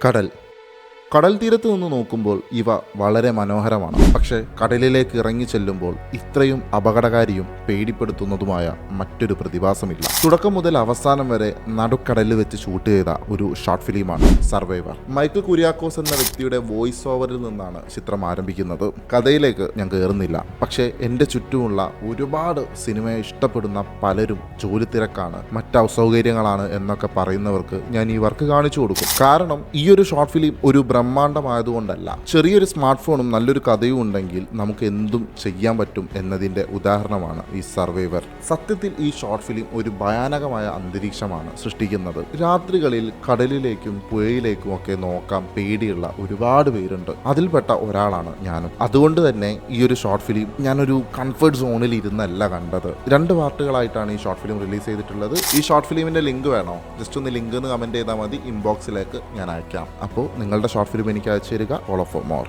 കടൽ കടൽ തീരത്ത് നിന്ന് നോക്കുമ്പോൾ ഇവ വളരെ മനോഹരമാണ്. പക്ഷേ കടലിലേക്ക് ഇറങ്ങി ചെല്ലുമ്പോൾ ഇത്രയും അപകടകാരിയും പേടിപ്പെടുത്തുന്നതുമായ മറ്റൊരു പ്രതിഭാസമില്ല. തുടക്കം മുതൽ അവസാനം വരെ നടുക്കടലിൽ വെച്ച് ഷൂട്ട് ചെയ്ത ഒരു ഷോർട്ട് ഫിലിമാണ് സർവൈവർ. മൈക്കിൾ കുര്യാക്കോസ് എന്ന വ്യക്തിയുടെ വോയിസ് ഓവറിൽ നിന്നാണ് ചിത്രം ആരംഭിക്കുന്നത്. കഥയിലേക്ക് ഞാൻ കയറുന്നില്ല പക്ഷേ എന്റെ ചുറ്റുമുള്ള ഒരുപാട് സിനിമയെ ഇഷ്ടപ്പെടുന്ന പലരും ജോലി തിരക്കാണ് മറ്റ് അസൗകര്യങ്ങളാണ് എന്നൊക്കെ പറയുന്നവർക്ക് ഞാൻ ഈ വർക്ക് കാണിച്ചു കൊടുക്കും. കാരണം ഈ ഒരു ഷോർട്ട് ഫിലിം ഒരു ബ്രഹ്മാണ്ഡമായതുകൊണ്ടല്ല. ചെറിയൊരു സ്മാർട്ട് ഫോണും നല്ലൊരു കഥയും ഉണ്ടെങ്കിൽ നമുക്ക് എന്തും ചെയ്യാൻ പറ്റും എന്നതിന്റെ ഉദാഹരണമാണ് ഈ സർവൈവർ. സത്യത്തിൽ ഈ ഷോർട്ട് ഫിലിം ഒരു ഭയാനകമായ അന്തരീക്ഷമാണ് സൃഷ്ടിക്കുന്നത്. രാത്രികളിൽ കടലിലേക്കും പുഴയിലേക്കും ഒക്കെ നോക്കാൻ പേടിയുള്ള ഒരുപാട് പേരുണ്ട്. അതിൽപ്പെട്ട ഒരാളാണ് ഞാനും. അതുകൊണ്ട് തന്നെ ഈ ഒരു ഷോർട്ട് ഫിലിം ഞാനൊരു കംഫർട്ട് സോണിൽ ഇരുന്നല്ല കണ്ടത്. രണ്ട് പാർട്ടുകളായിട്ടാണ് ഈ ഷോർട്ട് ഫിലിം റിലീസ് ചെയ്തിട്ടുള്ളത്. ഈ ഷോർട്ട് ഫിലിമിന്റെ ലിങ്ക് വേണോ? ജസ്റ്റ് ഒന്ന് ലിങ്ക് എന്ന് കമന്റ് ചെയ്താൽ മതി. ഇൻബോക്സിലേക്ക് ഞാൻ അയക്കാം. അപ്പോൾ നിങ്ങളുടെ ഷോർട്ട് ഫിലിം എനിക്ക് അയച്ചു തരിക. All of more